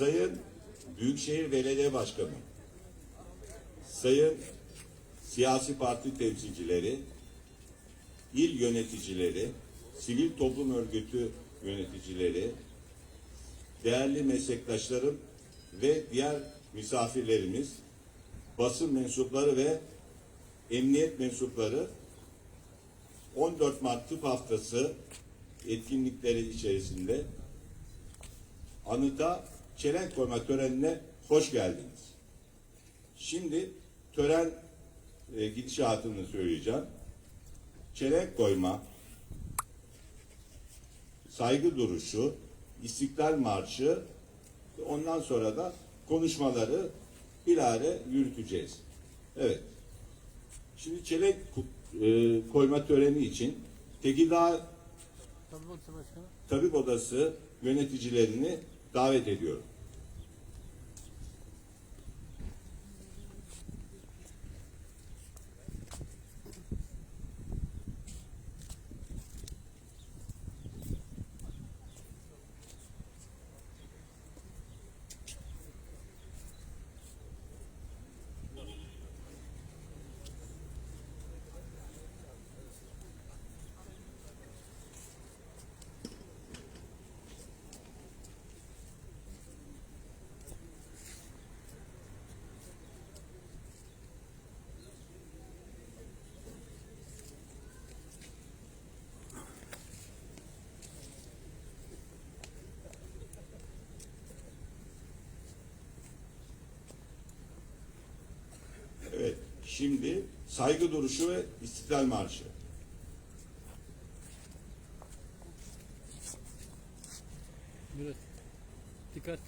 Sayın Büyükşehir Belediye Başkanı, Sayın siyasi parti temsilcileri, il yöneticileri, sivil toplum örgütü yöneticileri, değerli meslektaşlarım ve diğer misafirlerimiz, basın mensupları ve emniyet mensupları 14 Mart Tıp Haftası etkinlikleri içerisinde anıta çelenk koyma törenine hoş geldiniz. Şimdi tören e, gidişatını söyleyeceğim. Çelenk koyma, saygı duruşu, İstiklal Marşı, ondan sonra da konuşmaları bilare yürüteceğiz. Evet. Şimdi çelenk e, koyma töreni için Tekirdağ. Tabip Odası yöneticilerini davet ediyorum. Evet. Şimdi saygı duruşu ve İstiklal Marşı. Murat. Dikkat.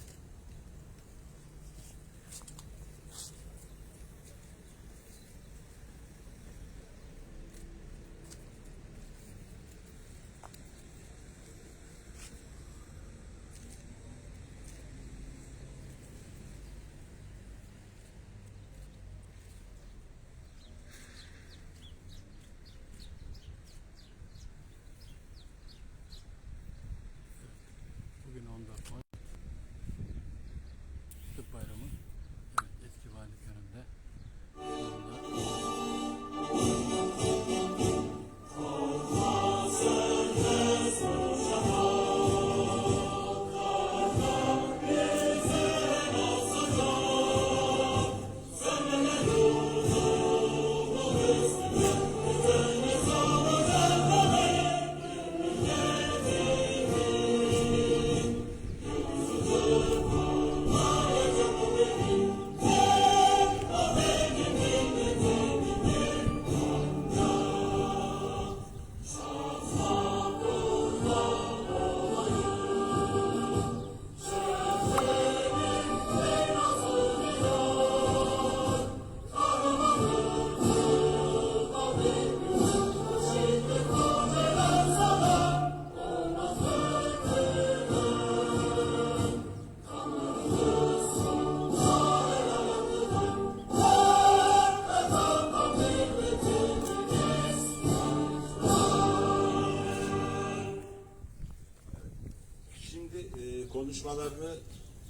Konuşmalarını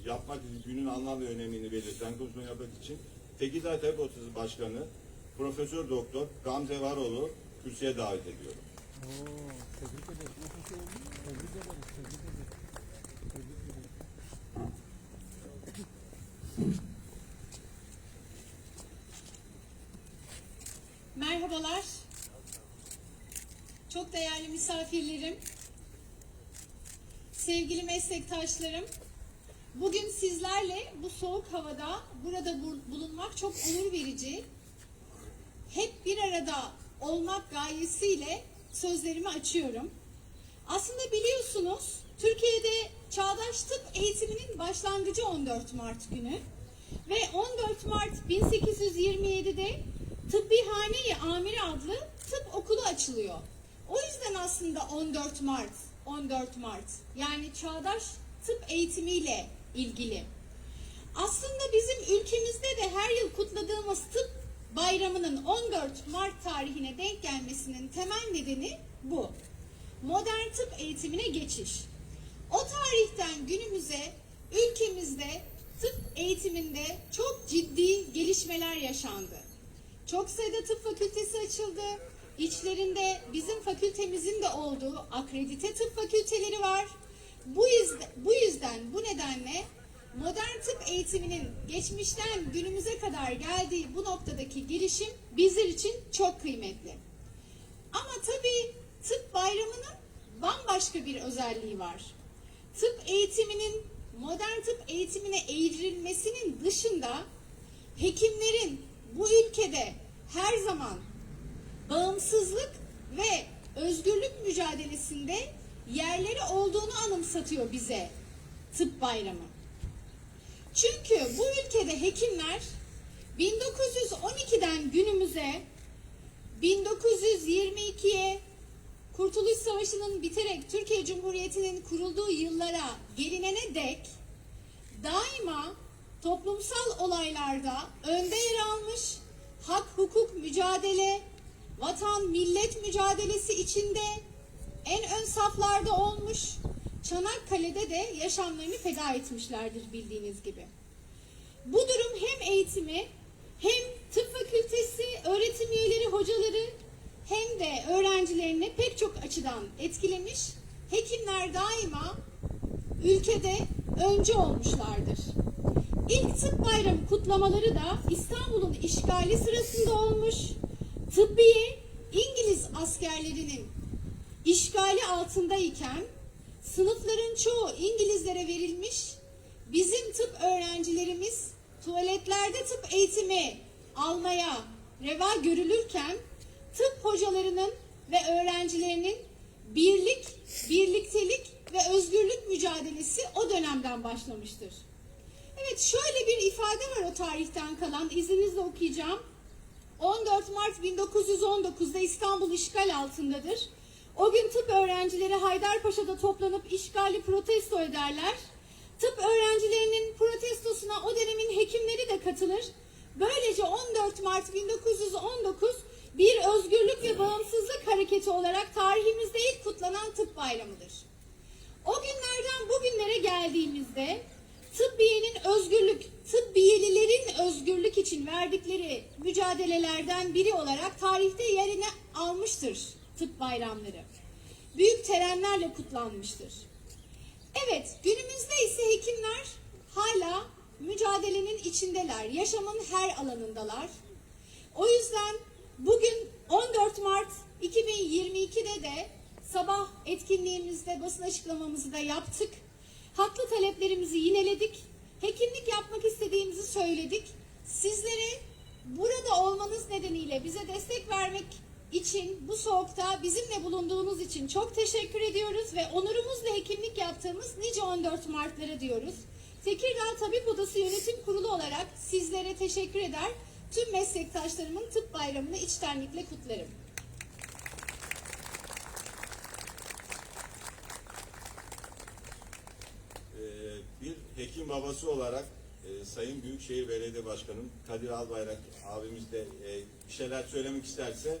yapmak için günün anlam ve önemini belirten konuşma yapmak için Tekirdağ Tabip Odası Başkanı Profesör Doktor Gamze Varoğlu kürsüye davet ediyorum. Oo, tebrik ederim. Tebrik ederim. Tebrik ederim. Tebrik ederim. Merhabalar. Çok değerli misafirlerim, sevgili meslektaşlarım. Bugün sizlerle bu soğuk havada burada bu- bulunmak çok onur verici. Hep bir arada olmak gayesiyle sözlerimi açıyorum. Aslında biliyorsunuz Türkiye'de çağdaş tıp eğitiminin başlangıcı 14 Mart günü ve 14 Mart 1827'de Tıbbihane-i Amiri adlı tıp okulu açılıyor. O yüzden aslında 14 Mart, 14 Mart yani çağdaş tıp eğitimiyle ilgili. Aslında bizim ülkemizde de her yıl kutladığımız tıp bayramının 14 Mart tarihine denk gelmesinin temel nedeni bu. Modern tıp eğitimine geçiş. O tarihten günümüze ülkemizde tıp eğitiminde çok ciddi gelişmeler yaşandı. Çok sayıda tıp fakültesi açıldı. İçlerinde bizim fakültemizin de olduğu akredite tıp fakülteleri var. Bu yüzden, bu yüzden bu nedenle modern tıp eğitiminin geçmişten günümüze kadar geldiği bu noktadaki gelişim bizler için çok kıymetli. Ama tabii tıp bayramının bambaşka bir özelliği var. Tıp eğitiminin modern tıp eğitimine eğrilmesinin dışında hekimlerin bu ülkede her zaman bağımsızlık ve özgürlük mücadelesinde yerleri olduğunu anımsatıyor bize tıp bayramı. Çünkü bu ülkede hekimler 1912'den günümüze 1922'ye Kurtuluş Savaşı'nın biterek Türkiye Cumhuriyeti'nin kurulduğu yıllara gelinene dek daima toplumsal olaylarda önde yer almış, hak hukuk mücadele, vatan millet mücadelesi içinde en ön saflarda olmuş, Çanakkale'de de yaşamlarını feda etmişlerdir bildiğiniz gibi. Bu durum hem eğitimi hem tıp fakültesi, öğretim üyeleri, hocaları hem de öğrencilerini pek çok açıdan etkilemiş. Hekimler daima ülkede öncü olmuşlardır. İlk tıp bayramı kutlamaları da İstanbul'un işgali sırasında olmuş. Tıbbiye İngiliz askerlerinin işgali altındayken sınıfların çoğu İngilizlere verilmiş. Bizim tıp öğrencilerimiz tuvaletlerde tıp eğitimi almaya reva görülürken tıp hocalarının ve öğrencilerinin birlik, birliktelik ve özgürlük mücadelesi o dönemden başlamıştır. Evet şöyle bir ifade var o tarihten kalan izninizle okuyacağım. 14 Mart 1919'da İstanbul işgal altındadır. O gün tıp öğrencileri Haydarpaşa'da toplanıp işgali protesto ederler. Tıp öğrencilerinin protestosuna o dönemin hekimleri de katılır. Böylece 14 Mart 1919 bir özgürlük ve bağımsızlık hareketi olarak tarihimizde ilk kutlanan tıp bayramıdır. O günlerden bugünlere geldiğimizde tıbbiyenin özgürlük, tıbbiyelilerin özgürlük için verdikleri mücadelelerden biri olarak tarihte yerini almıştır tıp bayramları. Büyük törenlerle kutlanmıştır. Evet, günümüzde ise hekimler hala mücadelenin içindeler, yaşamın her alanındalar. O yüzden bugün 14 Mart 2022'de de sabah etkinliğimizde basın açıklamamızı da yaptık. Haklı taleplerimizi yineledik. Hekimlik yapmak istediğimizi söyledik. Sizlere burada olmanız nedeniyle bize destek vermek için bu soğukta bizimle bulunduğunuz için çok teşekkür ediyoruz ve onurumuzla hekimlik yaptığımız nice 14 Mart'ları diyoruz. Tekirdağ Tabip Odası Yönetim Kurulu olarak sizlere teşekkür eder. Tüm meslektaşlarımın tıp bayramını içtenlikle kutlarım. Ee, hekim babası olarak e, Sayın Büyükşehir Belediye Başkanım Kadir Albayrak abimiz de e, bir şeyler söylemek isterse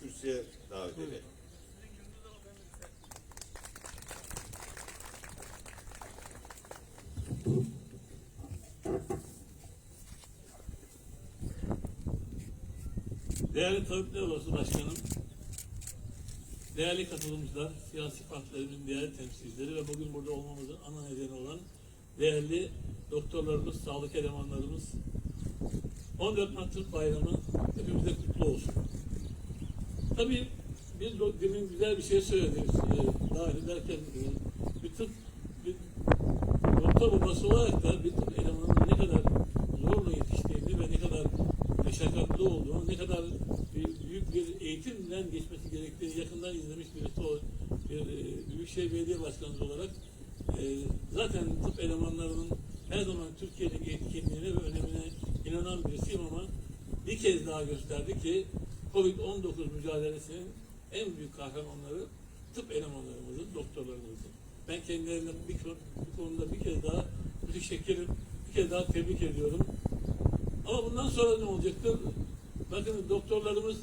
kürsüye davet edelim. Değerli Tabipler Odası Başkanım, değerli katılımcılar, siyasi partilerin değerli temsilcileri ve bugün burada olmamızın ana nedeni olan değerli doktorlarımız, sağlık elemanlarımız, 14 Mart Tıp Bayramı hepimize kutlu olsun. Tabii biz demin güzel bir şey söylediniz. E, daha ederken e, bir tıp, bir doktor babası olarak da bir tıp elemanının ne kadar zorla yetiştiğini ve ne kadar meşakkatli olduğunu, ne kadar bir- büyük bir eğitimden geçmesi gerektiğini yakından izlemiş birisi o bir e, Büyükşehir Belediye Başkanı olarak e, zaten tıp elemanlarının her zaman Türkiye'deki etkinliğine ve önemine inanan birisiyim ama bir kez daha gösterdi ki Covid-19 mücadelesinin en büyük kahramanları tıp elemanlarımızın, doktorlarımızın. Ben kendilerine bir, bir konuda bir kez daha müteşekkirim, bir kez daha tebrik ediyorum. Ama bundan sonra ne olacaktır? Bakın doktorlarımız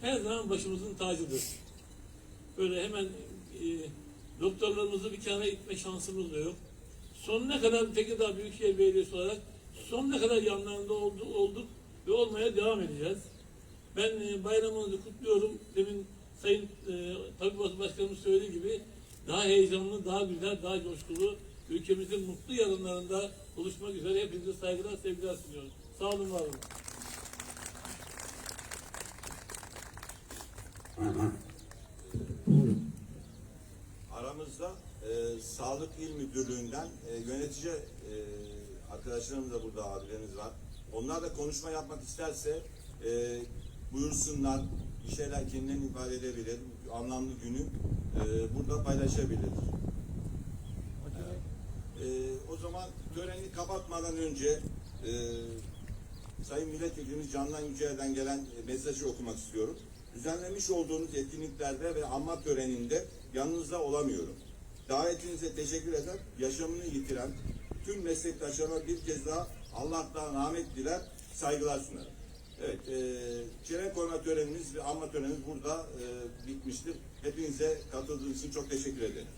her zaman başımızın tacıdır. Böyle hemen e, doktorlarımızı bir kenara itme şansımız da yok. Sonuna kadar Tekirdağ Büyükşehir Belediyesi olarak sonuna kadar yanlarında oldu, olduk ve olmaya devam edeceğiz. Ben e, bayramınızı kutluyorum. Demin Sayın e, Tabip Başkanımız söylediği gibi daha heyecanlı, daha güzel, daha coşkulu ülkemizin mutlu yarınlarında buluşmak üzere hepinize saygılar, sevgiler sunuyorum. Sağ olun, var olun. Aramızda e, Sağlık İl Müdürlüğü'nden e, yönetici e, arkadaşlarımız da burada abilerimiz var. Onlar da konuşma yapmak isterse e, buyursunlar. Bir şeyler kendilerini ifade edebilir. Anlamlı günü e, burada paylaşabilir. E, o zaman töreni kapatmadan önce e, Sayın Milletvekilimiz Candan Yücel'den gelen e, mesajı okumak istiyorum. Düzenlemiş olduğunuz etkinliklerde ve anma töreninde yanınızda olamıyorum. Davetinize teşekkür eder, yaşamını yitiren tüm meslektaşlarıma bir kez daha Allah'tan rahmet diler, saygılar sunarım. Evet, e, çelenk koyma törenimiz ve anma törenimiz burada e, bitmiştir. Hepinize katıldığınız için çok teşekkür ederim.